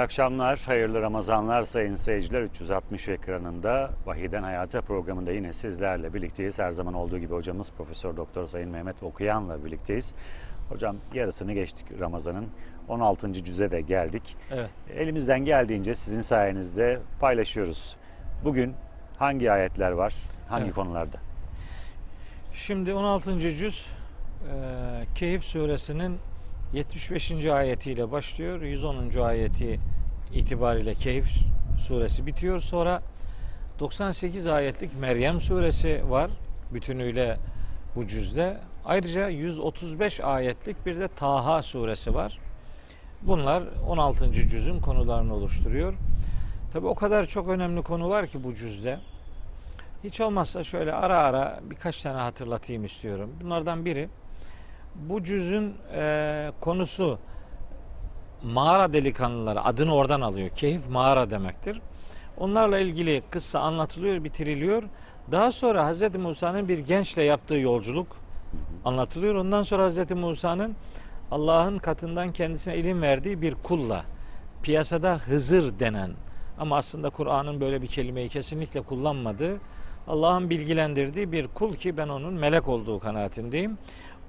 İyi akşamlar, hayırlı Ramazanlar sayın seyirciler. 360 ekranında Vahiden Hayata programında yine sizlerle birlikteyiz. Her zaman olduğu gibi hocamız Profesör Doktor Sayın Mehmet Okuyan'la birlikteyiz. Hocam yarısını geçtik Ramazan'ın. 16. cüze de geldik. Evet. Elimizden geldiğince sizin sayenizde paylaşıyoruz. Bugün hangi ayetler var, hangi Evet. konularda? Şimdi 16. cüz Kehf suresinin 75. ayetiyle başlıyor. 110. ayeti itibariyle Kehf suresi bitiyor. Sonra 98 ayetlik Meryem suresi var bütünüyle bu cüzde. Ayrıca 135 ayetlik bir de Taha suresi var. Bunlar 16. cüzün konularını oluşturuyor. Tabi o kadar çok önemli konu var ki bu cüzde. Hiç olmazsa şöyle ara ara birkaç tane hatırlatayım istiyorum. Bunlardan biri bu cüzün e, konusu mağara delikanlıları adını oradan alıyor. Keyif mağara demektir. Onlarla ilgili kıssa anlatılıyor, bitiriliyor. Daha sonra Hz. Musa'nın bir gençle yaptığı yolculuk anlatılıyor. Ondan sonra Hz. Musa'nın Allah'ın katından kendisine ilim verdiği bir kulla piyasada Hızır denen ama aslında Kur'an'ın böyle bir kelimeyi kesinlikle kullanmadığı Allah'ın bilgilendirdiği bir kul ki ben onun melek olduğu kanaatindeyim.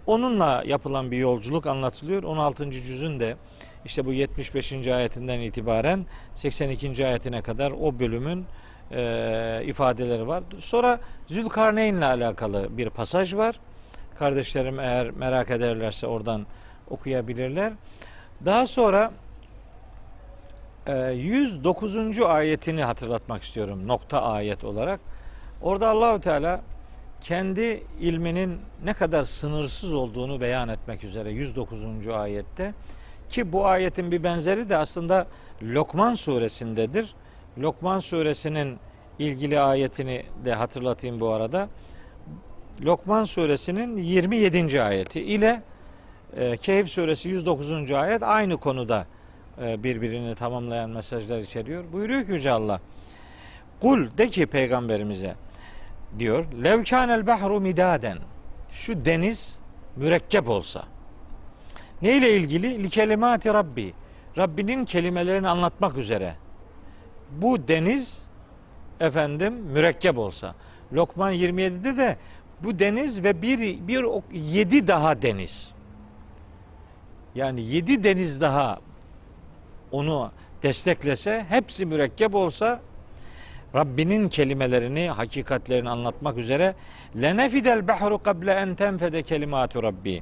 Onunla yapılan bir yolculuk anlatılıyor. 16. cüzün de işte bu 75. ayetinden itibaren 82. ayetine kadar o bölümün e, ifadeleri var. Sonra Zülkarneyn ile alakalı bir pasaj var. Kardeşlerim eğer merak ederlerse oradan okuyabilirler. Daha sonra e, 109. ayetini hatırlatmak istiyorum nokta ayet olarak. Orada Allahü Teala kendi ilminin ne kadar sınırsız olduğunu beyan etmek üzere 109. ayette ki bu ayetin bir benzeri de aslında Lokman suresindedir. Lokman suresinin ilgili ayetini de hatırlatayım bu arada. Lokman suresinin 27. ayeti ile e, Kehf suresi 109. ayet aynı konuda e, birbirini tamamlayan mesajlar içeriyor. Buyuruyor ki Yüce Allah. Kul de ki peygamberimize diyor. Levkânel bahru midaden. Şu deniz mürekkep olsa. Neyle ilgili? Li kelimati Rabbi. Rabbinin kelimelerini anlatmak üzere. Bu deniz efendim mürekkep olsa. Lokman 27'de de bu deniz ve bir, bir yedi daha deniz. Yani yedi deniz daha onu desteklese, hepsi mürekkep olsa Rabbinin kelimelerini, hakikatlerini anlatmak üzere lenefidel bahru kable en tenfede kelimatu rabbi.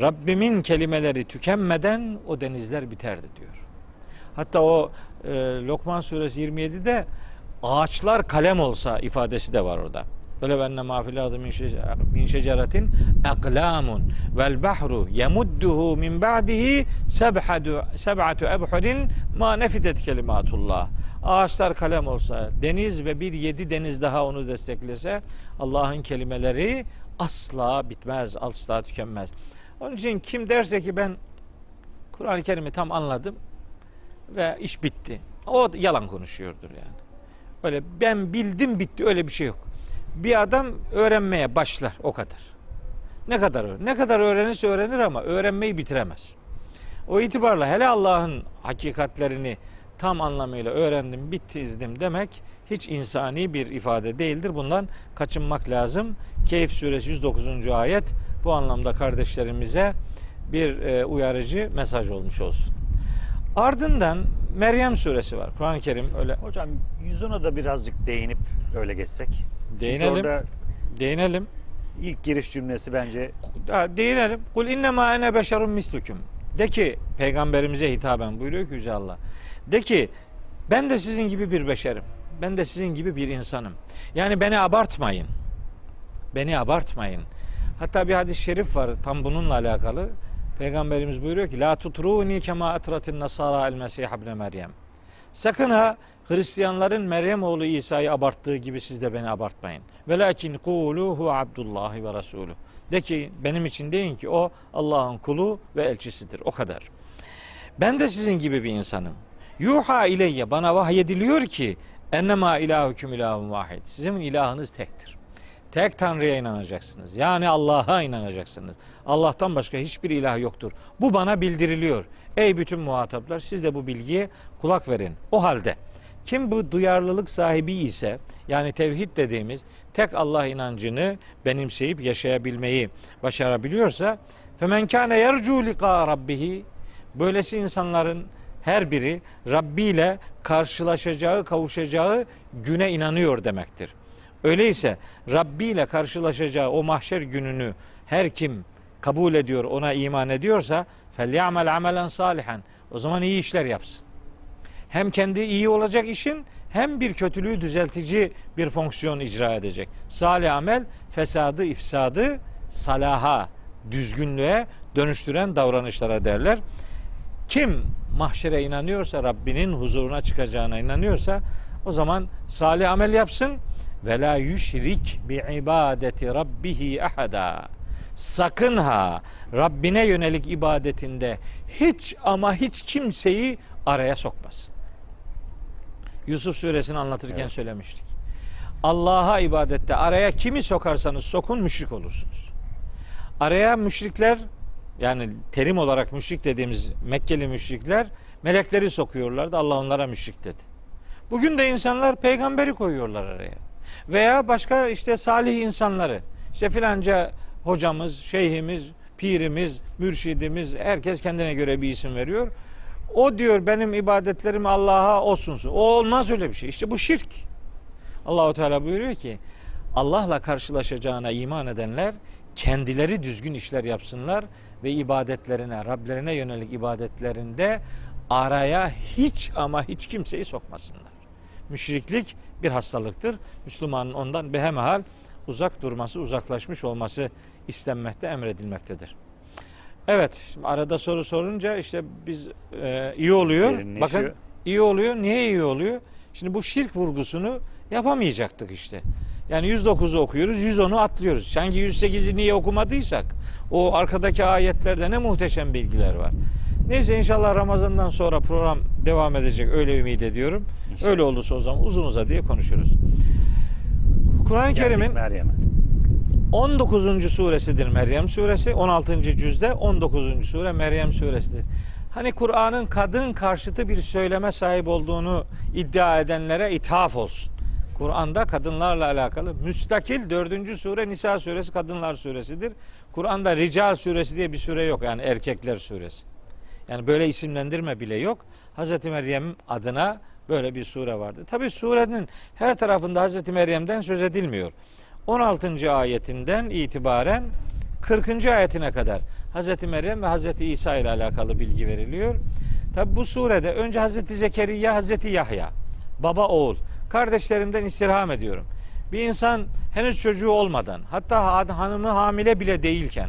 Rabbimin kelimeleri tükenmeden o denizler biterdi diyor. Hatta o e, Lokman suresi 27'de ağaçlar kalem olsa ifadesi de var orada. Böyle benne mafil adı min şece- min şeceretin aklamun vel bahru yemudduhu min ba'dihi seb'atu ebhurin ma nefidet kelimatullah. Ağaçlar kalem olsa, deniz ve bir yedi deniz daha onu desteklese Allah'ın kelimeleri asla bitmez, asla tükenmez. Onun için kim derse ki ben Kur'an-ı Kerim'i tam anladım ve iş bitti. O yalan konuşuyordur yani. Öyle ben bildim bitti öyle bir şey yok. Bir adam öğrenmeye başlar o kadar. Ne kadar ne kadar öğrenirse öğrenir ama öğrenmeyi bitiremez. O itibarla hele Allah'ın hakikatlerini tam anlamıyla öğrendim, bitirdim demek hiç insani bir ifade değildir. Bundan kaçınmak lazım. Keyif suresi 109. ayet bu anlamda kardeşlerimize bir e, uyarıcı mesaj olmuş olsun. Ardından Meryem suresi var. Kur'an-ı Kerim öyle Hocam yüzüne da birazcık değinip öyle geçsek. Çünkü Değinelim. orada değinelim. ilk giriş cümlesi bence Değinelim. Kul innema ene beşerun mislüküm. De ki peygamberimize hitaben buyuruyor ki Yüce Allah. De ki ben de sizin gibi bir beşerim. Ben de sizin gibi bir insanım. Yani beni abartmayın. Beni abartmayın. Hatta bir hadis-i şerif var tam bununla alakalı. Peygamberimiz buyuruyor ki La tutruni kema atratin nasara el mesih ibne Meryem. Sakın ha Hristiyanların Meryem oğlu İsa'yı abarttığı gibi siz de beni abartmayın. Velakin kuluhu abdullahi ve rasulü. De ki benim için deyin ki o Allah'ın kulu ve elçisidir. O kadar. Ben de sizin gibi bir insanım. Yuha ileyye bana vahyediliyor ki ennema ilahüküm ilahun vahid. Sizin ilahınız tektir. Tek Tanrı'ya inanacaksınız. Yani Allah'a inanacaksınız. Allah'tan başka hiçbir ilah yoktur. Bu bana bildiriliyor. Ey bütün muhataplar siz de bu bilgiye kulak verin. O halde kim bu duyarlılık sahibi ise yani tevhid dediğimiz tek Allah inancını benimseyip yaşayabilmeyi başarabiliyorsa femen kâne yercu liqa rabbihi böylesi insanların her biri Rabbi ile karşılaşacağı, kavuşacağı güne inanıyor demektir. Öyleyse Rabbi ile karşılaşacağı o mahşer gününü her kim kabul ediyor, ona iman ediyorsa فَلْيَعْمَلْ amelen salihan. O zaman iyi işler yapsın. Hem kendi iyi olacak işin hem bir kötülüğü düzeltici bir fonksiyon icra edecek. Salih amel fesadı, ifsadı salaha, düzgünlüğe dönüştüren davranışlara derler. Kim mahşere inanıyorsa, Rabbinin huzuruna çıkacağına inanıyorsa o zaman salih amel yapsın ve la yüşrik bi ibadeti rabbihi ahada. Sakın ha Rabbine yönelik ibadetinde hiç ama hiç kimseyi araya sokmasın. Yusuf suresini anlatırken Evet. söylemiştik. Allah'a ibadette araya kimi sokarsanız sokun müşrik olursunuz. Araya müşrikler yani terim olarak müşrik dediğimiz Mekkeli müşrikler melekleri sokuyorlardı. Allah onlara müşrik dedi. Bugün de insanlar peygamberi koyuyorlar araya. Veya başka işte salih insanları. İşte filanca hocamız, şeyhimiz, pirimiz, mürşidimiz herkes kendine göre bir isim veriyor. O diyor benim ibadetlerim Allah'a olsun. O olmaz öyle bir şey. İşte bu şirk. Allahu Teala buyuruyor ki Allah'la karşılaşacağına iman edenler kendileri düzgün işler yapsınlar ve ibadetlerine, Rablerine yönelik ibadetlerinde araya hiç ama hiç kimseyi sokmasınlar. Müşriklik bir hastalıktır. Müslümanın ondan behemehal uzak durması, uzaklaşmış olması istenmekte, emredilmektedir. Evet, şimdi arada soru sorunca işte biz e, iyi oluyor. Bakın iyi oluyor. Niye iyi oluyor? Şimdi bu şirk vurgusunu yapamayacaktık işte. Yani 109'u okuyoruz, 110'u atlıyoruz. Sanki 108'i niye okumadıysak o arkadaki ayetlerde ne muhteşem bilgiler var. Neyse inşallah Ramazan'dan sonra program devam edecek öyle ümit ediyorum. İnşallah. Öyle olursa o zaman uzun uzadıya konuşuruz. Kur'an-ı Kerim'in. 19. suresidir Meryem suresi. 16. cüzde 19. sure Meryem suresidir. Hani Kur'an'ın kadın karşıtı bir söyleme sahip olduğunu iddia edenlere ithaf olsun. Kur'an'da kadınlarla alakalı müstakil 4. sure Nisa suresi kadınlar suresidir. Kur'an'da Rical suresi diye bir sure yok yani erkekler suresi. Yani böyle isimlendirme bile yok. Hazreti Meryem adına böyle bir sure vardı. Tabi surenin her tarafında Hazreti Meryem'den söz edilmiyor. 16. ayetinden itibaren 40. ayetine kadar Hazreti Meryem ve Hazreti İsa ile alakalı bilgi veriliyor. Tabi bu surede önce Hazreti Zekeriya, Hazreti Yahya, baba oğul. Kardeşlerimden istirham ediyorum. Bir insan henüz çocuğu olmadan, hatta hanımı hamile bile değilken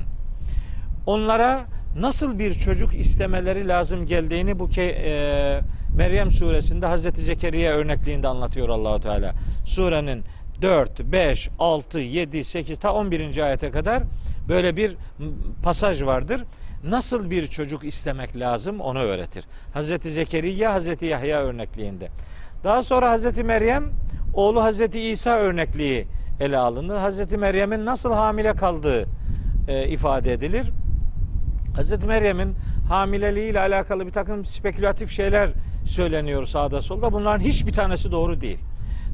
onlara nasıl bir çocuk istemeleri lazım geldiğini bu ke, e, Meryem suresinde Hazreti Zekeriya örnekliğinde anlatıyor Allahu Teala. Surenin 4, 5, 6, 7, 8 ta 11. ayete kadar böyle bir pasaj vardır. Nasıl bir çocuk istemek lazım onu öğretir. Hazreti Zekeriya, Hazreti Yahya örnekliğinde. Daha sonra Hazreti Meryem, oğlu Hazreti İsa örnekliği ele alınır. Hazreti Meryem'in nasıl hamile kaldığı e, ifade edilir. Hazreti Meryem'in hamileliği ile alakalı bir takım spekülatif şeyler söyleniyor sağda solda. Bunların hiçbir tanesi doğru değil.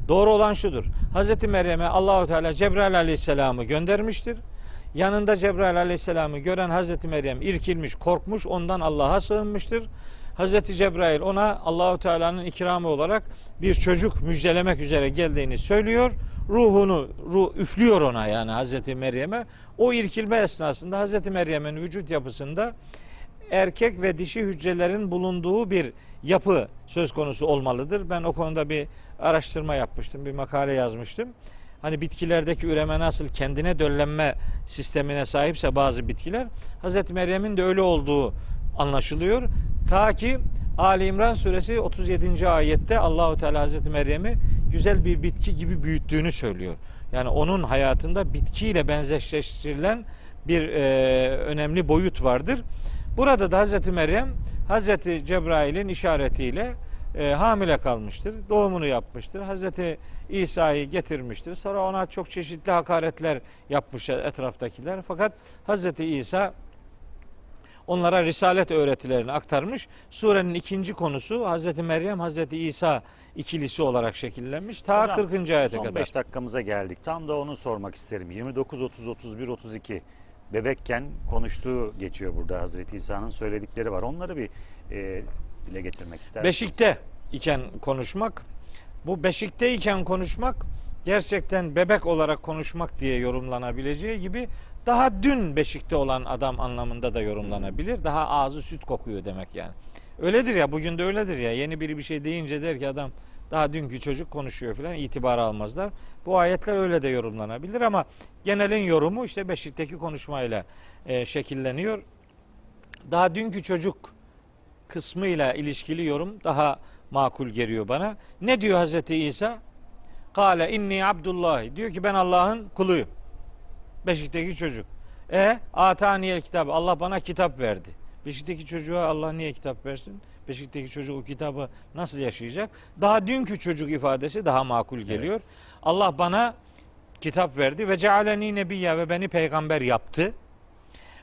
Doğru olan şudur. Hazreti Meryem'e Allahu Teala Cebrail Aleyhisselam'ı göndermiştir. Yanında Cebrail Aleyhisselam'ı gören Hazreti Meryem irkilmiş, korkmuş, ondan Allah'a sığınmıştır. Hazreti Cebrail ona Allahu Teala'nın ikramı olarak bir çocuk müjdelemek üzere geldiğini söylüyor. Ruhunu ruh üflüyor ona yani Hazreti Meryem'e. O irkilme esnasında Hazreti Meryem'in vücut yapısında erkek ve dişi hücrelerin bulunduğu bir yapı söz konusu olmalıdır. Ben o konuda bir araştırma yapmıştım, bir makale yazmıştım. Hani bitkilerdeki üreme nasıl kendine döllenme sistemine sahipse bazı bitkiler, Hazreti Meryem'in de öyle olduğu anlaşılıyor. Ta ki Ali İmran suresi 37. ayette Allahu Teala Hazreti Meryem'i güzel bir bitki gibi büyüttüğünü söylüyor. Yani onun hayatında bitkiyle benzeşleştirilen bir e, önemli boyut vardır. Burada da Hazreti Meryem Hazreti Cebrail'in işaretiyle e, hamile kalmıştır. Doğumunu yapmıştır. Hazreti İsa'yı getirmiştir. Sonra ona çok çeşitli hakaretler yapmışlar etraftakiler. Fakat Hazreti İsa Onlara risalet öğretilerini aktarmış. Surenin ikinci konusu Hazreti Meryem, Hazreti İsa ikilisi olarak şekillenmiş. Ta Hocam, 40. ayete son kadar. 5 dakikamıza geldik. Tam da onu sormak isterim. 29, 30, 31, 32 bebekken konuştuğu geçiyor burada Hazreti İsa'nın söyledikleri var. Onları bir e, dile getirmek ister? Beşikte iken konuşmak. Bu beşikteyken konuşmak gerçekten bebek olarak konuşmak diye yorumlanabileceği gibi daha dün beşikte olan adam anlamında da yorumlanabilir. Daha ağzı süt kokuyor demek yani. Öyledir ya bugün de öyledir ya. Yeni biri bir şey deyince der ki adam daha dünkü çocuk konuşuyor filan itibar almazlar. Bu ayetler öyle de yorumlanabilir ama genelin yorumu işte beşikteki konuşmayla e, şekilleniyor. Daha dünkü çocuk kısmıyla ilişkili yorum daha makul geliyor bana. Ne diyor Hazreti İsa? Kale inni abdullah. Diyor ki ben Allah'ın kuluyum. Beşikteki çocuk. E ataniyel kitap. Allah bana kitap verdi. Beşikteki çocuğa Allah niye kitap versin? Beşikteki çocuk o kitabı nasıl yaşayacak? Daha dünkü çocuk ifadesi daha makul geliyor. Evet. Allah bana kitap verdi ve cealeni nebiyya ve beni peygamber yaptı.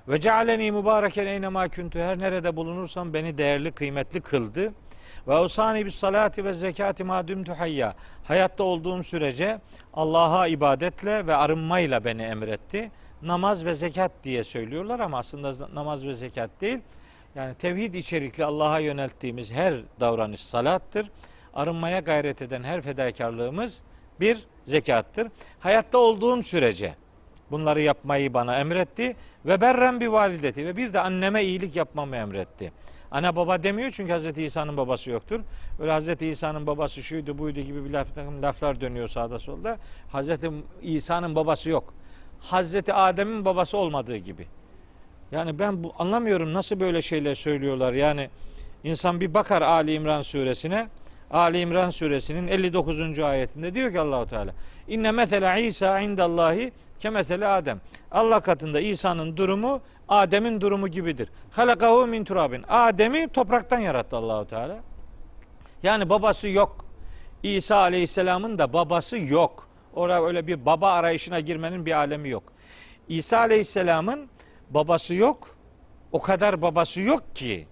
Ve cealeni mübareken eynema kuntu her nerede bulunursam beni değerli kıymetli kıldı. Ve usani bis salati ve zekati ma dumtu hayya. Hayatta olduğum sürece Allah'a ibadetle ve arınmayla beni emretti. Namaz ve zekat diye söylüyorlar ama aslında namaz ve zekat değil. Yani tevhid içerikli Allah'a yönelttiğimiz her davranış salattır. Arınmaya gayret eden her fedakarlığımız bir zekattır. Hayatta olduğum sürece bunları yapmayı bana emretti ve berren bir valideti ve bir de anneme iyilik yapmamı emretti. Ana baba demiyor çünkü Hazreti İsa'nın babası yoktur. Öyle Hazreti İsa'nın babası şuydu buydu gibi bir laf, laflar dönüyor sağda solda. Hazreti İsa'nın babası yok. Hazreti Adem'in babası olmadığı gibi. Yani ben bu anlamıyorum nasıl böyle şeyler söylüyorlar. Yani insan bir bakar Ali İmran suresine. Ali İmran suresinin 59. ayetinde diyor ki Allahu Teala İnne mesele İsa indallahi kemesele Adem. Allah katında İsa'nın durumu Adem'in durumu gibidir. Halakahu min turabin. Adem'i topraktan yarattı Allahu Teala. Yani babası yok. İsa Aleyhisselam'ın da babası yok. Orada öyle bir baba arayışına girmenin bir alemi yok. İsa Aleyhisselam'ın babası yok. O kadar babası yok ki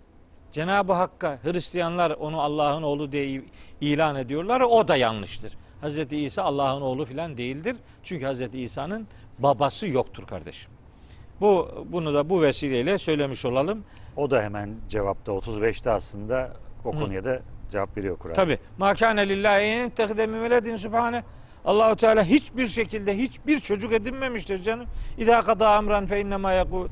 Cenab-ı Hakk'a Hristiyanlar onu Allah'ın oğlu diye ilan ediyorlar. O da yanlıştır. Hazreti İsa Allah'ın oğlu filan değildir. Çünkü Hazreti İsa'nın babası yoktur kardeşim. Bu bunu da bu vesileyle söylemiş olalım. O da hemen cevapta 35'te aslında o konuya da cevap veriyor Kur'an. Tabi. Ma kana lillahi en tehde min veledin subhane. Allahu Teala hiçbir şekilde hiçbir çocuk edinmemiştir canım. İza kada amran fe inne ma yekulu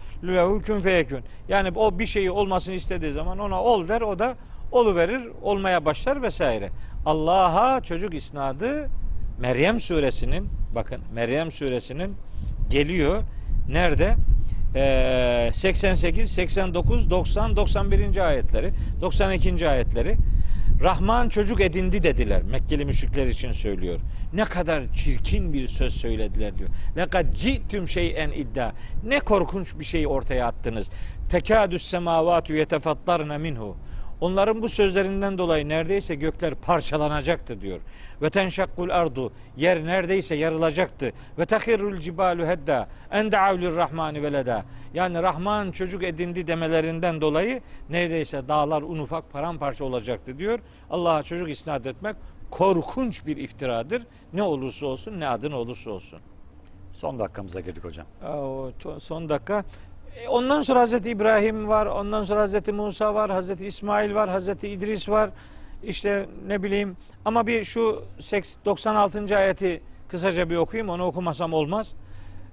kun feyekun. Yani o bir şeyi olmasını istediği zaman ona ol der o da olu verir, olmaya başlar vesaire. Allah'a çocuk isnadı Meryem suresinin bakın Meryem suresinin geliyor. Nerede? Ee, 88, 89, 90, 91. ayetleri, 92. ayetleri. Rahman çocuk edindi dediler. Mekkeli müşrikler için söylüyor. Ne kadar çirkin bir söz söylediler diyor. Lekad ci'tüm şeyen iddia. Ne korkunç bir şey ortaya attınız. Tekadüs semavatu yetefattarne minhu. Onların bu sözlerinden dolayı neredeyse gökler parçalanacaktı diyor. Ve tenşakkul ardu yer neredeyse yarılacaktı. Ve tahirrul cibalu hedda en da'avlir rahmani veleda. Yani Rahman çocuk edindi demelerinden dolayı neredeyse dağlar un ufak paramparça olacaktı diyor. Allah'a çocuk isnat etmek korkunç bir iftiradır. Ne olursa olsun ne adın olursa olsun. Son dakikamıza girdik hocam. Son dakika. E, Ondan sonra Hazreti İbrahim var, ondan sonra Hazreti Musa var, Hazreti İsmail var, Hazreti İdris var. İşte ne bileyim ama bir şu seks- 96. ayeti kısaca bir okuyayım. Onu okumasam olmaz.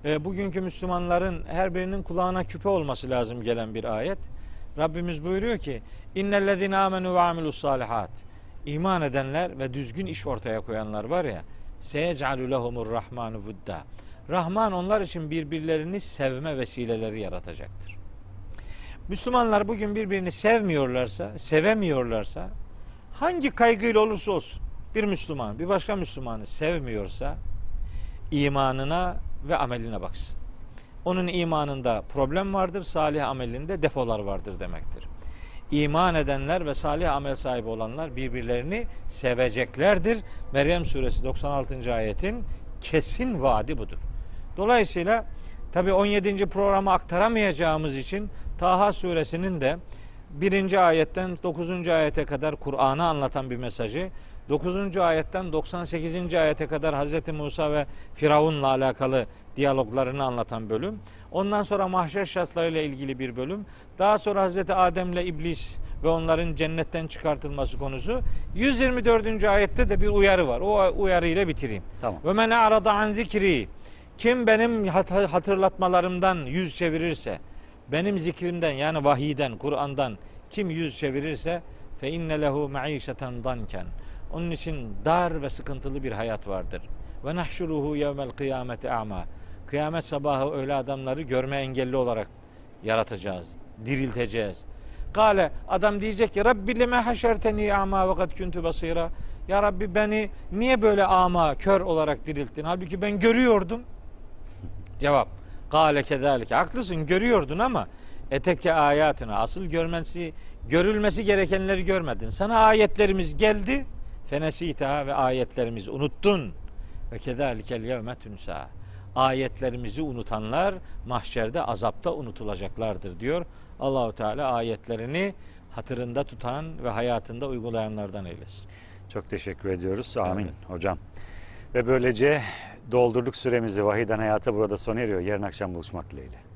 E, bugünkü Müslümanların her birinin kulağına küpe olması lazım gelen bir ayet. Rabbimiz buyuruyor ki: "İnnellezine amenu ve amilus salihat." İman edenler ve düzgün iş ortaya koyanlar var ya, "Seyec'alu lehumur rahmanu vudda." Rahman onlar için birbirlerini sevme vesileleri yaratacaktır. Müslümanlar bugün birbirini sevmiyorlarsa, sevemiyorlarsa hangi kaygıyla olursa olsun bir Müslüman bir başka Müslümanı sevmiyorsa imanına ve ameline baksın. Onun imanında problem vardır, salih amelinde defolar vardır demektir. İman edenler ve salih amel sahibi olanlar birbirlerini seveceklerdir. Meryem suresi 96. ayetin kesin vaadi budur. Dolayısıyla tabi 17. programı aktaramayacağımız için Taha suresinin de birinci ayetten 9. ayete kadar Kur'an'ı anlatan bir mesajı, 9. ayetten 98. ayete kadar Hz. Musa ve Firavun'la alakalı diyaloglarını anlatan bölüm. Ondan sonra mahşer şartlarıyla ilgili bir bölüm. Daha sonra Hz. Adem'le İblis ve onların cennetten çıkartılması konusu. 124. ayette de bir uyarı var. O uyarıyla bitireyim. Tamam. Ve men arada an zikri. Kim benim hat- hatırlatmalarımdan yüz çevirirse, benim zikrimden yani vahiyden, Kur'an'dan kim yüz çevirirse fe inne lehu maişeten danken. Onun için dar ve sıkıntılı bir hayat vardır. Ve nahşuruhu yevmel kıyameti ama. Kıyamet sabahı öyle adamları görme engelli olarak yaratacağız, dirilteceğiz. Kale adam diyecek ki Rabbi lime haşerteni ama ve kad kuntu basira. Ya Rabbi beni niye böyle ama, kör olarak dirilttin? Halbuki ben görüyordum. Cevap. Kale kezalike. Haklısın görüyordun ama eteke ayatına asıl görmesi görülmesi gerekenleri görmedin. Sana ayetlerimiz geldi. Fenesitaha ve ayetlerimizi unuttun. Ve kezalikel yevme tunsa. Ayetlerimizi unutanlar mahşerde azapta unutulacaklardır diyor. Allahu Teala ayetlerini hatırında tutan ve hayatında uygulayanlardan eylesin. Çok teşekkür ediyoruz. Amin hocam. Ve böylece doldurduk süremizi. Vahiden Hayata burada sona eriyor. Yarın akşam buluşmak dileğiyle.